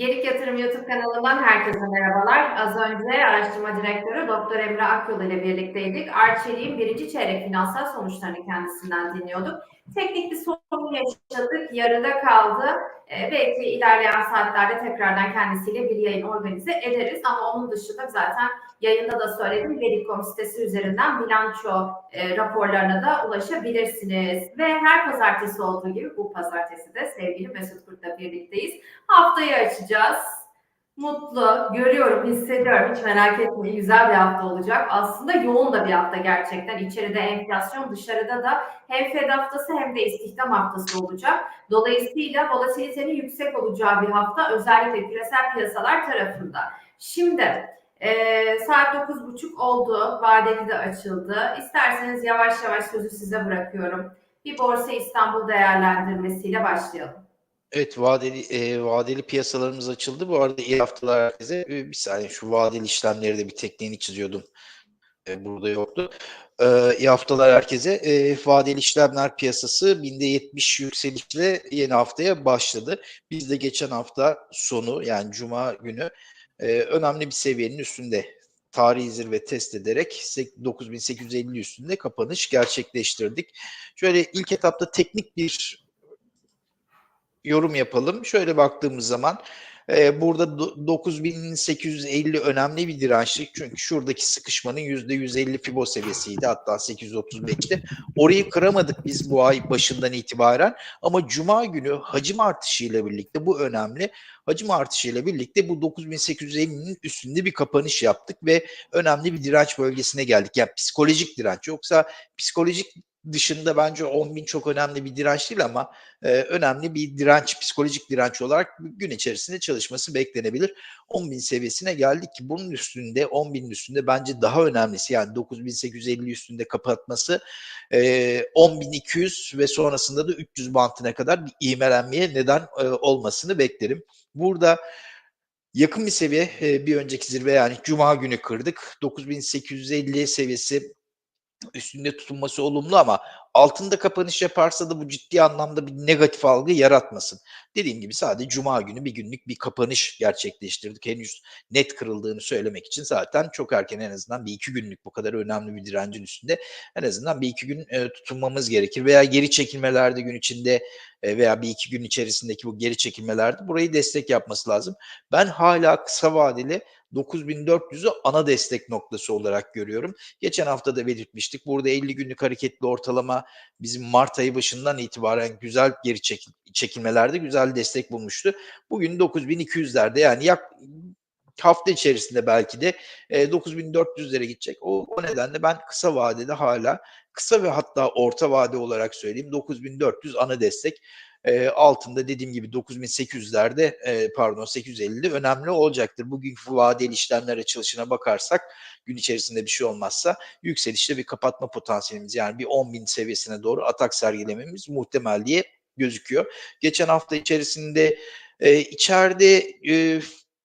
Gerik Yatırım YouTube kanalından herkese merhabalar. Az önce araştırma direktörü Doktor Emre Akyol ile birlikteydik. Arçelik'in birinci çeyrek finansal sonuçlarını kendisinden dinliyorduk. Teknik bir sorun yaşadık, yarıda kaldı. Ee, belki ilerleyen saatlerde tekrardan kendisiyle bir yayın organize ederiz. Ama onun dışında zaten yayında da söyledim. Gerik.com sitesi üzerinden bilanço e, raporlarına da ulaşabilirsiniz. Ve her pazartesi olduğu gibi bu pazartesi de sevgili Mesut Kurt'la birlikteyiz. Haftayı açacağız. Mutlu, görüyorum, hissediyorum. Hiç merak etmeyin. Güzel bir hafta olacak. Aslında yoğun da bir hafta gerçekten. İçeride enflasyon, dışarıda da hem Fed haftası hem de istihdam haftası olacak. Dolayısıyla volatilitenin yüksek olacağı bir hafta özellikle küresel piyasalar tarafında. Şimdi e, saat 9.30 oldu. Vadeli de açıldı. İsterseniz yavaş yavaş sözü size bırakıyorum. Bir Borsa İstanbul değerlendirmesiyle başlayalım. Evet vadeli e, vadeli piyasalarımız açıldı. Bu arada iyi haftalar herkese. E, bir saniye şu vadeli işlemleri de bir tekniğini çiziyordum. E, burada yoktu. E, iyi haftalar herkese. E, vadeli işlemler piyasası binde 70 yükselişle yeni haftaya başladı. Biz de geçen hafta sonu yani cuma günü e, önemli bir seviyenin üstünde tarihi zirve test ederek 9850 üstünde kapanış gerçekleştirdik. Şöyle ilk etapta teknik bir yorum yapalım. Şöyle baktığımız zaman e, burada 9850 önemli bir dirençlik. Çünkü şuradaki sıkışmanın %150 fibo seviyesiydi. Hatta 835'ti. Orayı kıramadık biz bu ay başından itibaren. Ama cuma günü hacim artışıyla birlikte bu önemli. Hacim artışıyla birlikte bu 9850'nin üstünde bir kapanış yaptık ve önemli bir direnç bölgesine geldik. Yani psikolojik direnç. Yoksa psikolojik dışında bence 10 bin çok önemli bir direnç değil ama e, önemli bir direnç, psikolojik direnç olarak gün içerisinde çalışması beklenebilir. 10 bin seviyesine geldik ki bunun üstünde 10 binin üstünde bence daha önemlisi yani 9850 üstünde kapatması e, 10.200 ve sonrasında da 300 bantına kadar bir ivmelenmeye neden e, olmasını beklerim. Burada yakın bir seviye e, bir önceki zirve yani cuma günü kırdık. 9850 seviyesi üstünde tutulması olumlu ama altında kapanış yaparsa da bu ciddi anlamda bir negatif algı yaratmasın. Dediğim gibi sadece cuma günü bir günlük bir kapanış gerçekleştirdik. Henüz net kırıldığını söylemek için zaten çok erken en azından bir iki günlük bu kadar önemli bir direncin üstünde en azından bir iki gün e, tutunmamız gerekir. Veya geri çekilmelerde gün içinde e, veya bir iki gün içerisindeki bu geri çekilmelerde burayı destek yapması lazım. Ben hala kısa vadeli 9400'ü ana destek noktası olarak görüyorum. Geçen hafta da belirtmiştik. Burada 50 günlük hareketli ortalama bizim Mart ayı başından itibaren güzel geri çekil çekilmelerde güzel destek bulmuştu. Bugün 9200'lerde yani yak hafta içerisinde belki de e, 9400'lere gidecek. O, o nedenle ben kısa vadede hala kısa ve hatta orta vade olarak söyleyeyim 9400 ana destek e, altında dediğim gibi 9800'lerde e, pardon 850'de önemli olacaktır. Bugünkü vadeli işlemler açılışına bakarsak gün içerisinde bir şey olmazsa yükselişte bir kapatma potansiyelimiz yani bir 10.000 seviyesine doğru atak sergilememiz muhtemel diye gözüküyor. Geçen hafta içerisinde e, içeride e,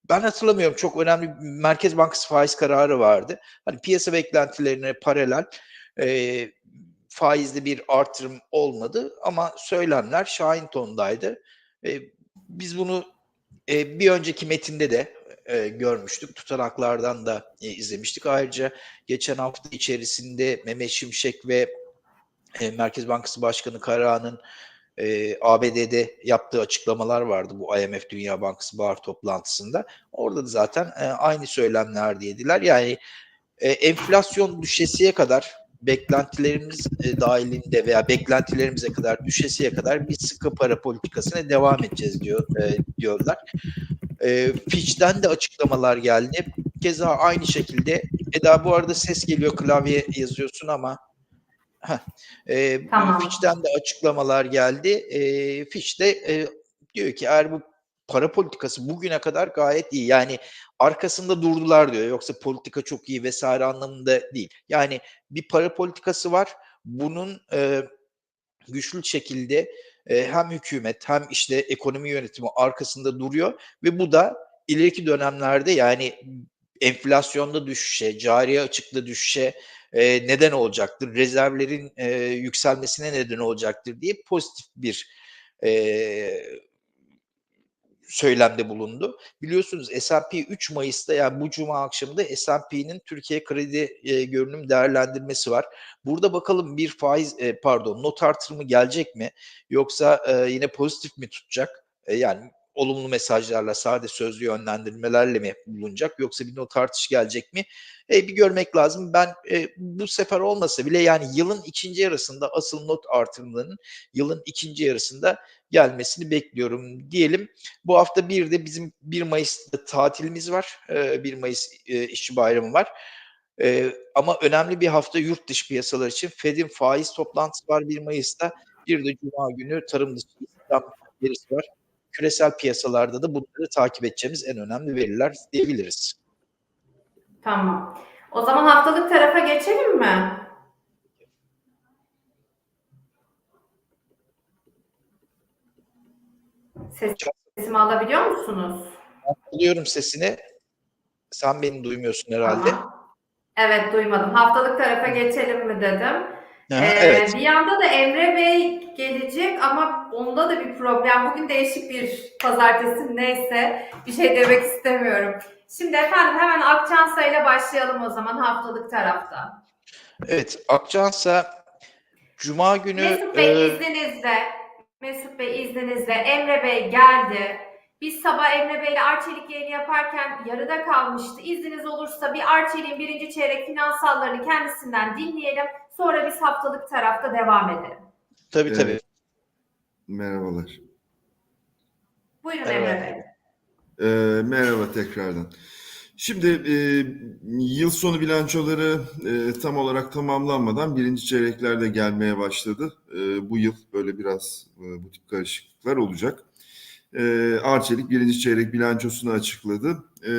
ben hatırlamıyorum çok önemli Merkez Bankası faiz kararı vardı. Hani piyasa beklentilerine paralel faizli bir artırım olmadı ama söylemler şahin tondaydı. E, biz bunu e, bir önceki metinde de e, görmüştük. Tutanaklardan da e, izlemiştik. Ayrıca geçen hafta içerisinde Mehmet Şimşek ve e, Merkez Bankası Başkanı Karahan'ın e, ABD'de yaptığı açıklamalar vardı bu IMF Dünya Bankası Bahar toplantısında. Orada da zaten e, aynı söylemler diyediler. Yani e, enflasyon düşesiye kadar beklentilerimiz e, dahilinde veya beklentilerimize kadar düşesiye kadar bir sıkı para politikasına devam edeceğiz diyor e, diyorlar. E, Fitch'ten de açıklamalar geldi. Keza aynı şekilde Eda bu arada ses geliyor klavye yazıyorsun ama Heh, e, tamam. Fitch'ten de açıklamalar geldi. E, Fitch de e, diyor ki eğer bu para politikası bugüne kadar gayet iyi. Yani arkasında durdular diyor. Yoksa politika çok iyi vesaire anlamında değil. Yani bir para politikası var. Bunun e, güçlü şekilde e, hem hükümet hem işte ekonomi yönetimi arkasında duruyor ve bu da ileriki dönemlerde yani enflasyonda düşüşe, cari açıkta düşüşe e, neden olacaktır. Rezervlerin e, yükselmesine neden olacaktır diye pozitif bir e, söylemde bulundu. Biliyorsunuz S&P 3 Mayıs'ta yani bu cuma akşamında S&P'nin Türkiye kredi e, görünüm değerlendirmesi var. Burada bakalım bir faiz e, pardon not artırımı gelecek mi yoksa e, yine pozitif mi tutacak? E, yani olumlu mesajlarla sade sözlü yönlendirmelerle mi bulunacak yoksa bir not artış gelecek mi? E, bir görmek lazım. Ben e, bu sefer olmasa bile yani yılın ikinci yarısında asıl not artırımlarının yılın ikinci yarısında gelmesini bekliyorum diyelim. Bu hafta bir de bizim 1 Mayıs'ta tatilimiz var. E, 1 Mayıs e, işçi bayramı var. E, ama önemli bir hafta yurt dışı piyasalar için Fed'in faiz toplantısı var 1 Mayıs'ta. Bir de Cuma günü tarım dışı istihdam verisi var. Küresel piyasalarda da bunları takip edeceğimiz en önemli veriler diyebiliriz. Tamam. O zaman haftalık tarafa geçelim mi? Sesimi alabiliyor musunuz? Duyuyorum sesini. Sen beni duymuyorsun herhalde. Tamam. Evet duymadım. Haftalık tarafa geçelim mi dedim. Aha, Ee, evet. Bir yanda da Emre Bey gelecek ama onda da bir problem. Bugün değişik bir pazartesi neyse bir şey demek istemiyorum. Şimdi efendim hemen Akçansa ile başlayalım o zaman haftalık tarafta. Evet. Akçansa Cuma günü Mesut Bey e, izninizle, Mesut Bey izninizle Emre Bey geldi. Biz sabah Emre Bey ile Arçelik yayını yaparken yarıda kalmıştı. İzniniz olursa bir Arçelik'in birinci çeyrek finansallarını kendisinden dinleyelim. Sonra biz haftalık tarafta devam edelim. tabii Evet. tabii. Merhabalar. Buyurun Evet. Emre Bey. Ee, merhaba tekrardan. Şimdi e, yıl sonu bilançoları e, tam olarak tamamlanmadan birinci çeyreklerde gelmeye başladı. E, bu yıl böyle biraz e, bu tip karışıklıklar olacak. E, Arçelik birinci çeyrek bilançosunu açıkladı. E,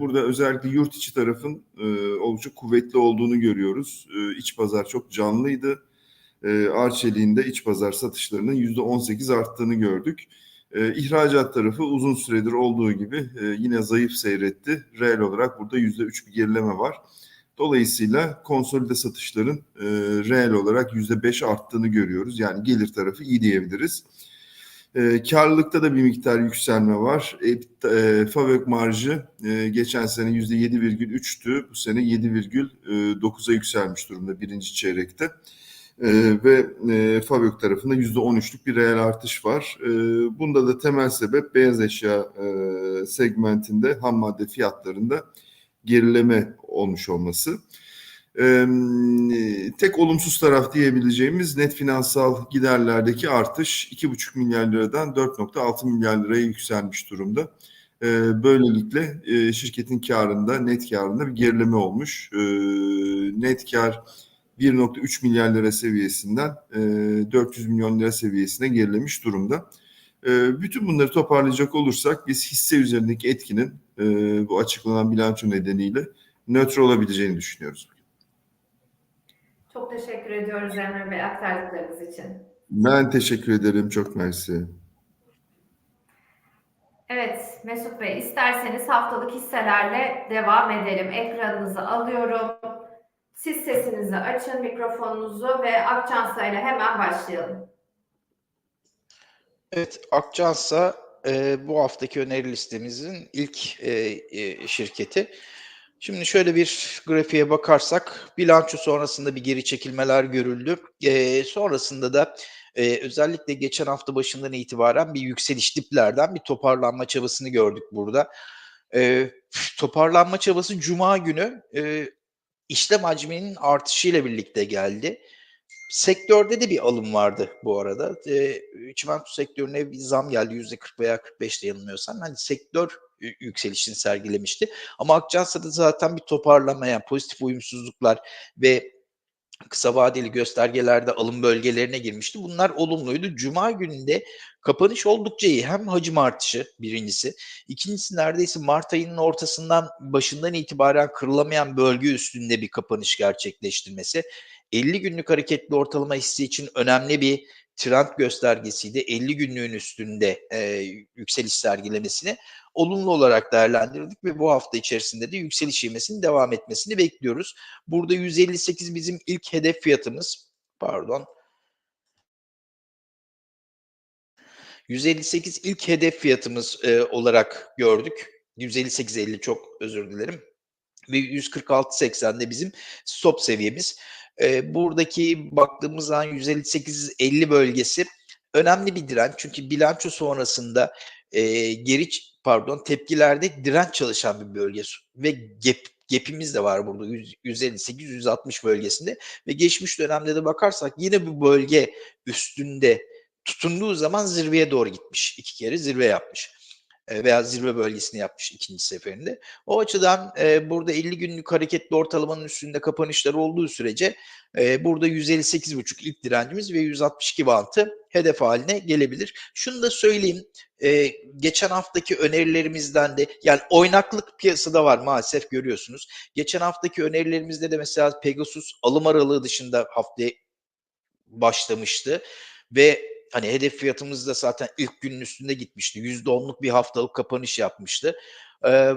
burada özellikle yurt içi tarafın e, oldukça kuvvetli olduğunu görüyoruz. E, iç pazar çok canlıydı. Arçelik'in de iç pazar satışlarının %18 arttığını gördük. E, ihracat tarafı uzun süredir olduğu gibi e, yine zayıf seyretti. Reel olarak burada %3 bir gerileme var. Dolayısıyla konsolide satışların e, reel olarak %5 arttığını görüyoruz. Yani gelir tarafı iyi diyebiliriz. E, karlılıkta da bir miktar yükselme var. E, e, Favök marjı e, geçen sene %7,3'tü. Bu sene 7,9'a yükselmiş durumda birinci çeyrekte. Ee, ve e, Favök tarafında %13'lük bir reel artış var. Ee, bunda da temel sebep beyaz eşya e, segmentinde ham madde fiyatlarında gerileme olmuş olması. Tek olumsuz taraf diyebileceğimiz net finansal giderlerdeki artış 2,5 milyar liradan 4,6 milyar liraya yükselmiş durumda. Böylelikle şirketin karında, net karında bir gerileme olmuş. Net kar 1.3 milyar lira seviyesinden e, 400 milyon lira seviyesine gerilemiş durumda. Bütün bunları toparlayacak olursak biz hisse üzerindeki etkinin bu açıklanan bilanço nedeniyle nötr olabileceğini düşünüyoruz. Çok teşekkür ediyoruz Emre Bey aktardıklarınız için. Ben teşekkür ederim. Çok mersi. Evet Mesut Bey isterseniz haftalık hisselerle devam edelim. Ekranınızı alıyorum. Siz sesinizi açın, mikrofonunuzu ve Akçansa ile hemen başlayalım. Evet, Akçansa e, bu haftaki öneri listemizin ilk e, e, şirketi. Şimdi şöyle bir grafiğe bakarsak bilanço sonrasında bir geri çekilmeler görüldü. E, sonrasında da e, özellikle geçen hafta başından itibaren bir yükseliş diplerden bir toparlanma çabasını gördük burada. E, toparlanma çabası Cuma günü e, işlem hacminin artışıyla birlikte geldi. Sektörde de bir alım vardı bu arada. E, çimento sektörüne bir zam geldi yüzde 40 veya 45 de yanılmıyorsam. Hani sektör yükselişini sergilemişti. Ama Akçansa'da zaten bir toparlama yani pozitif uyumsuzluklar ve kısa vadeli göstergelerde alım bölgelerine girmişti. Bunlar olumluydu. Cuma gününde kapanış oldukça iyi. Hem hacim artışı birincisi. İkincisi neredeyse Mart ayının ortasından başından itibaren kırılamayan bölge üstünde bir kapanış gerçekleştirmesi. 50 günlük hareketli ortalama hissi için önemli bir trend göstergesiydi. 50 günlüğün üstünde e, yükseliş sergilemesini olumlu olarak değerlendirdik ve bu hafta içerisinde de yükseliş ivmesinin devam etmesini bekliyoruz. Burada 158 bizim ilk hedef fiyatımız. Pardon. 158 ilk hedef fiyatımız e, olarak gördük. 158.50 çok özür dilerim. Ve 146.80'de bizim stop seviyemiz. E, buradaki baktığımız zaman 158.50 bölgesi önemli bir direnç. Çünkü bilanço sonrasında e, geri pardon tepkilerde direnç çalışan bir bölge ve gap gap'imiz de var burada 158-160 bölgesinde ve geçmiş dönemde de bakarsak yine bu bölge üstünde tutunduğu zaman zirveye doğru gitmiş. iki kere zirve yapmış e, veya zirve bölgesini yapmış ikinci seferinde. O açıdan e, burada 50 günlük hareketli ortalamanın üstünde kapanışları olduğu sürece e, burada 158,5 ilk direncimiz ve 162 bantı hedef haline gelebilir. Şunu da söyleyeyim. E, geçen haftaki önerilerimizden de yani oynaklık piyasada var maalesef görüyorsunuz. Geçen haftaki önerilerimizde de mesela Pegasus alım aralığı dışında haftaya başlamıştı ve hani hedef fiyatımız da zaten ilk günün üstünde gitmişti. %10'luk bir haftalık kapanış yapmıştı. Ee,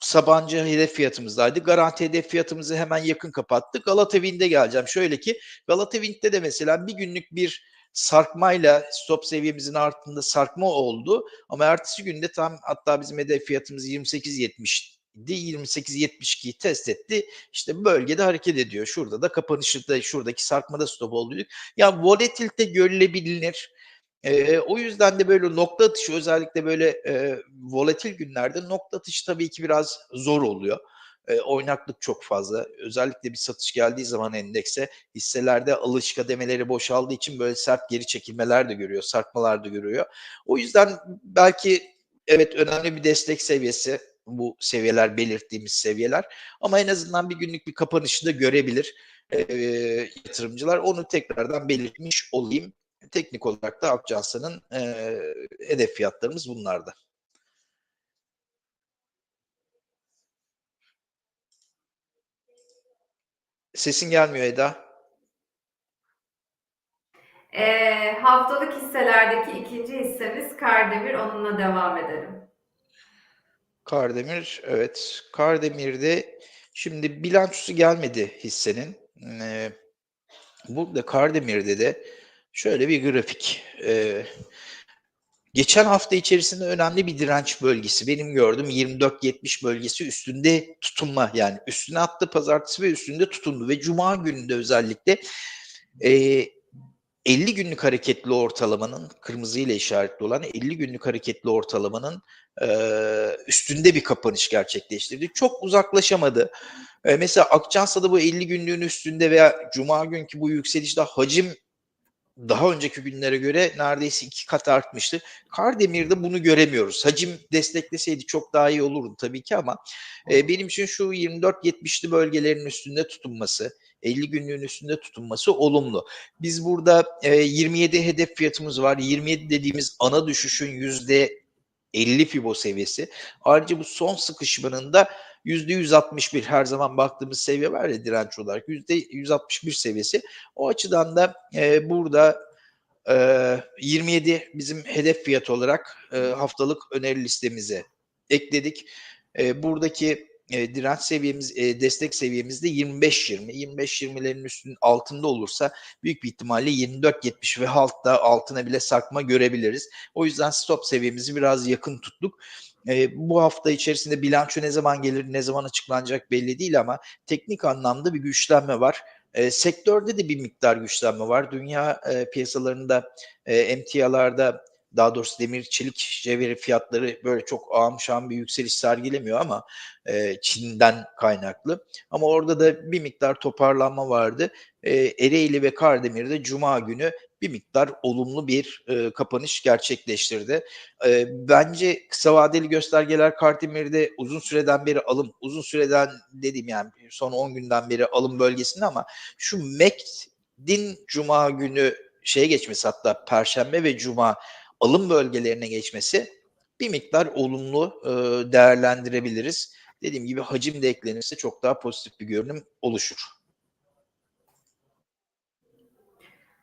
Sabancı hedef fiyatımızdaydı. Garanti hedef fiyatımızı hemen yakın kapattık. Galata Wind'e geleceğim. Şöyle ki Galata Wind'de de mesela bir günlük bir sarkmayla stop seviyemizin altında sarkma oldu. Ama ertesi günde tam hatta bizim hedef fiyatımız 28.70 28.72'yi test etti. İşte bölgede hareket ediyor. Şurada da kapanışı da şuradaki sarkmada stop oldu. Ya volatilite görülebilir. Ee, o yüzden de böyle nokta atışı özellikle böyle e, volatil günlerde nokta atışı tabii ki biraz zor oluyor. E, oynaklık çok fazla. Özellikle bir satış geldiği zaman endekse hisselerde alış kademeleri boşaldığı için böyle sert geri çekilmeler de görüyor, sarkmalar da görüyor. O yüzden belki evet önemli bir destek seviyesi bu seviyeler belirttiğimiz seviyeler ama en azından bir günlük bir kapanışı da görebilir e, yatırımcılar. Onu tekrardan belirtmiş olayım. Teknik olarak da Akçansa'nın e, hedef fiyatlarımız bunlarda. Sesin gelmiyor Eda. E, haftalık hisselerdeki ikinci hissemiz Kardemir. Onunla devam edelim. Kardemir, evet. Kardemir'de şimdi bilançosu gelmedi hissenin. Ee, burada Kardemir'de de şöyle bir grafik. Ee, geçen hafta içerisinde önemli bir direnç bölgesi. Benim gördüğüm 24-70 bölgesi üstünde tutunma. Yani üstüne attı pazartesi ve üstünde tutundu. Ve cuma gününde özellikle e, 50 günlük hareketli ortalamanın kırmızı ile işaretli olan 50 günlük hareketli ortalamanın e, üstünde bir kapanış gerçekleştirdi. Çok uzaklaşamadı. E, mesela Akçansa'da bu 50 günlüğün üstünde veya Cuma günkü bu yükselişte hacim daha önceki günlere göre neredeyse iki kat artmıştı. Kardemir'de bunu göremiyoruz. Hacim destekleseydi çok daha iyi olurdu tabii ki ama e, benim için şu 24-70'li bölgelerin üstünde tutunması, 50 günlüğün üstünde tutunması olumlu. Biz burada e, 27 hedef fiyatımız var. 27 dediğimiz ana düşüşün yüzde 50 fibo seviyesi. Ayrıca bu son sıkışmanın da %161 her zaman baktığımız seviye var ya direnç olarak %161 seviyesi. O açıdan da e, burada e, 27 bizim hedef fiyat olarak e, haftalık öneri listemize ekledik. E, buradaki e, direnç seviyemiz, e, destek seviyemiz de 25-20. 25-20'lerin üstünün altında olursa büyük bir ihtimalle 24-70 ve altta altına bile sarkma görebiliriz. O yüzden stop seviyemizi biraz yakın tuttuk. E, bu hafta içerisinde bilanço ne zaman gelir, ne zaman açıklanacak belli değil ama teknik anlamda bir güçlenme var. E, sektörde de bir miktar güçlenme var. Dünya e, piyasalarında, e, emtialarda daha doğrusu demir çelik cevheri fiyatları böyle çok ağım bir yükseliş sergilemiyor ama e, Çin'den kaynaklı. Ama orada da bir miktar toparlanma vardı. E, Ereğli ve Kardemir'de Cuma günü bir miktar olumlu bir e, kapanış gerçekleştirdi. E, bence kısa vadeli göstergeler Kardemir'de uzun süreden beri alım, uzun süreden dediğim yani son 10 günden beri alım bölgesinde ama şu MEC'din Cuma günü şeye geçmesi hatta Perşembe ve Cuma alım bölgelerine geçmesi bir miktar olumlu e, değerlendirebiliriz. Dediğim gibi hacim de eklenirse çok daha pozitif bir görünüm oluşur.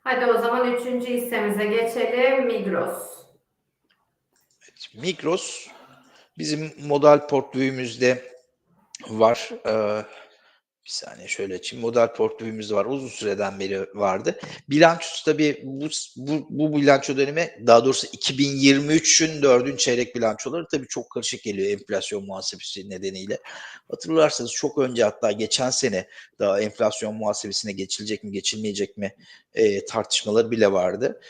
Hadi o zaman üçüncü hissemize geçelim. Migros. Evet, Migros bizim model portföyümüzde var. Ee, Bir saniye şöyle açayım. Model portföyümüz var. Uzun süreden beri vardı. Bilançosu tabii bu, bu, bu bilanço dönemi daha doğrusu 2023'ün dördüncü çeyrek bilançoları tabii çok karışık geliyor enflasyon muhasebesi nedeniyle. Hatırlarsanız çok önce hatta geçen sene daha enflasyon muhasebesine geçilecek mi geçilmeyecek mi e, tartışmaları bile vardı.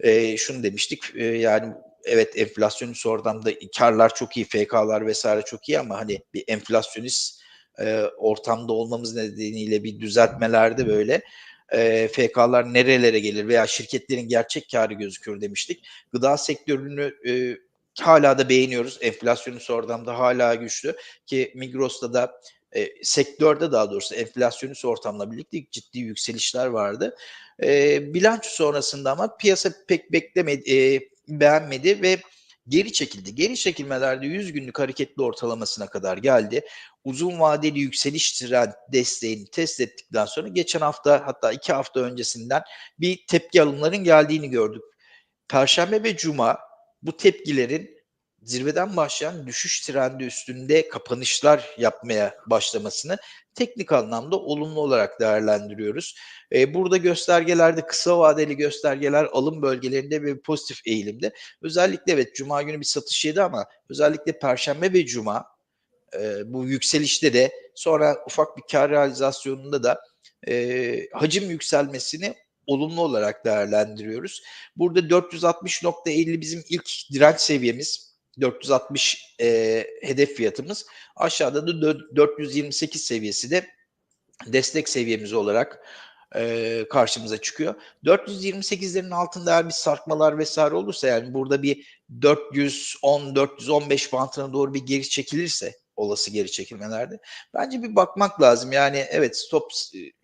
E, şunu demiştik e, yani evet enflasyonist ortamda karlar çok iyi, FK'lar vesaire çok iyi ama hani bir enflasyonist e, ortamda olmamız nedeniyle bir düzeltmelerde böyle e, FK'lar nerelere gelir veya şirketlerin gerçek karı gözüküyor demiştik. Gıda sektörünü e, hala da beğeniyoruz. Enflasyonist ortamda hala güçlü ki Migros'ta da e, sektörde daha doğrusu enflasyonist ortamla birlikte ciddi yükselişler vardı. E, bilanço sonrasında ama piyasa pek beklemedi, e, beğenmedi ve geri çekildi. Geri çekilmelerde 100 günlük hareketli ortalamasına kadar geldi. Uzun vadeli yükseliş trend desteğini test ettikten sonra geçen hafta hatta iki hafta öncesinden bir tepki alımların geldiğini gördük. Perşembe ve Cuma bu tepkilerin zirveden başlayan düşüş trendi üstünde kapanışlar yapmaya başlamasını teknik anlamda olumlu olarak değerlendiriyoruz. Ee, burada göstergelerde kısa vadeli göstergeler alım bölgelerinde ve pozitif eğilimde. Özellikle evet Cuma günü bir satış yedi ama özellikle Perşembe ve Cuma e, bu yükselişte de sonra ufak bir kar realizasyonunda da e, hacim yükselmesini olumlu olarak değerlendiriyoruz. Burada 460.50 bizim ilk direnç seviyemiz. 460 e, hedef fiyatımız. Aşağıda da 428 seviyesi de destek seviyemiz olarak e, karşımıza çıkıyor. 428'lerin altında eğer bir sarkmalar vesaire olursa yani burada bir 410-415 bantına doğru bir geri çekilirse olası geri çekilmelerde bence bir bakmak lazım. Yani evet stop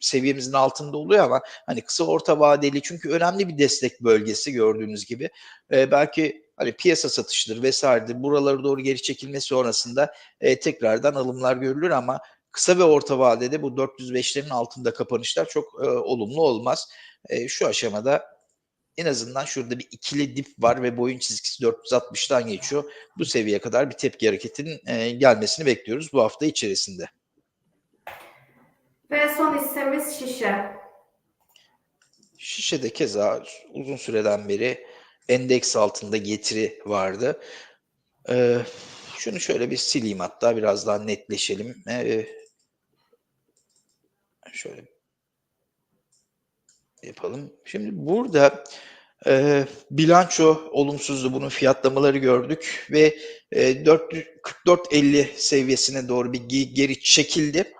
seviyemizin altında oluyor ama hani kısa orta vadeli çünkü önemli bir destek bölgesi gördüğünüz gibi. E, belki hani piyasa satışları vesairedir buralara doğru geri çekilme sonrasında e, tekrardan alımlar görülür ama kısa ve orta vadede bu 405'lerin altında kapanışlar çok e, olumlu olmaz. E, şu aşamada en azından şurada bir ikili dip var ve boyun çizgisi 460'tan geçiyor. Bu seviyeye kadar bir tepki hareketinin e, gelmesini bekliyoruz bu hafta içerisinde. Ve son hissemiz şişe. Şişede keza uzun süreden beri endeks altında getiri vardı. Ee, şunu şöyle bir sileyim hatta biraz daha netleşelim. Ee, şöyle yapalım. Şimdi burada e, bilanço olumsuzdu. Bunun fiyatlamaları gördük ve e, 44.50 seviyesine doğru bir geri çekildi.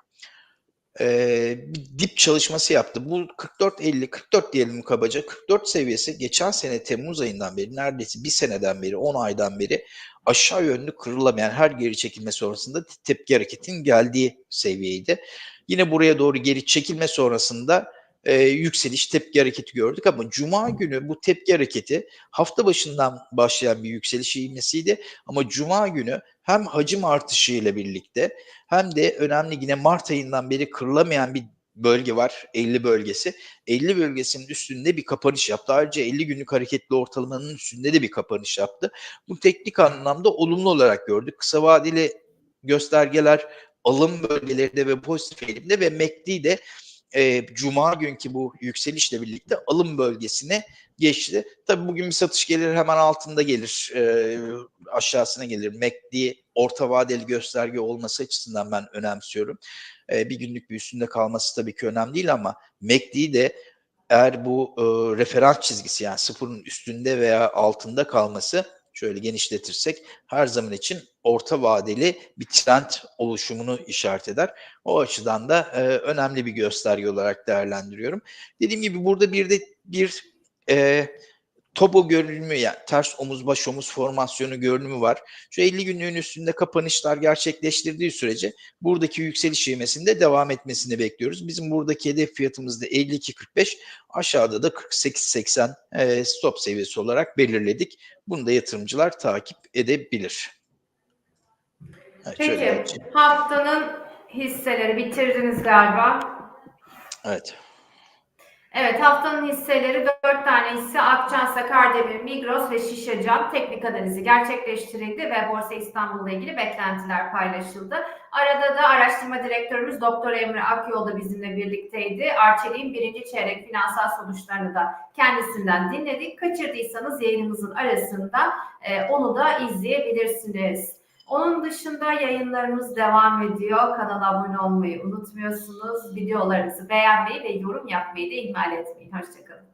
E, bir dip çalışması yaptı. Bu 44.50, 44 diyelim kabaca. 44 seviyesi geçen sene Temmuz ayından beri neredeyse bir seneden beri, 10 aydan beri aşağı yönlü kırılamayan her geri çekilme sonrasında tepki hareketin geldiği seviyeydi. Yine buraya doğru geri çekilme sonrasında e, yükseliş tepki hareketi gördük ama cuma günü bu tepki hareketi hafta başından başlayan bir yükseliş ivmesiydi ama cuma günü hem hacim artışı ile birlikte hem de önemli yine Mart ayından beri kırılamayan bir bölge var 50 bölgesi. 50 bölgesinin üstünde bir kapanış yaptı. Ayrıca 50 günlük hareketli ortalamanın üstünde de bir kapanış yaptı. Bu teknik anlamda olumlu olarak gördük. Kısa vadeli göstergeler alım bölgelerinde ve pozitif eğilimde ve MACD de e, Cuma günkü bu yükselişle birlikte alım bölgesine geçti. Tabii bugün bir satış gelir hemen altında gelir e, aşağısına gelir. MACD orta vadeli gösterge olması açısından ben önemsiyorum. E, bir günlük bir üstünde kalması tabii ki önemli değil ama MACD de eğer bu e, referans çizgisi yani sıfırın üstünde veya altında kalması şöyle genişletirsek her zaman için orta vadeli bir trend oluşumunu işaret eder. O açıdan da e, önemli bir gösterge olarak değerlendiriyorum. Dediğim gibi burada bir de bir e, tobo görünümü yani ters omuz baş omuz formasyonu görünümü var. Şu 50 günlüğün üstünde kapanışlar gerçekleştirdiği sürece buradaki yükseliş ivmesinde devam etmesini bekliyoruz. Bizim buradaki hedef fiyatımız da 52.45 aşağıda da 48.80 e, stop seviyesi olarak belirledik. Bunu da yatırımcılar takip edebilir. Evet, Peki haftanın hisseleri bitirdiniz galiba. Evet. Evet haftanın hisseleri dört tane hisse Akçansa, Kardemir, Migros ve Şişecam teknik analizi gerçekleştirildi ve Borsa İstanbul'la ilgili beklentiler paylaşıldı. Arada da araştırma direktörümüz Doktor Emre Akyol da bizimle birlikteydi. Arçelik'in birinci çeyrek finansal sonuçlarını da kendisinden dinledik. Kaçırdıysanız yayınımızın arasında e, onu da izleyebilirsiniz. Onun dışında yayınlarımız devam ediyor. Kanala abone olmayı unutmuyorsunuz. Videolarınızı beğenmeyi ve yorum yapmayı da ihmal etmeyin. Hoşçakalın.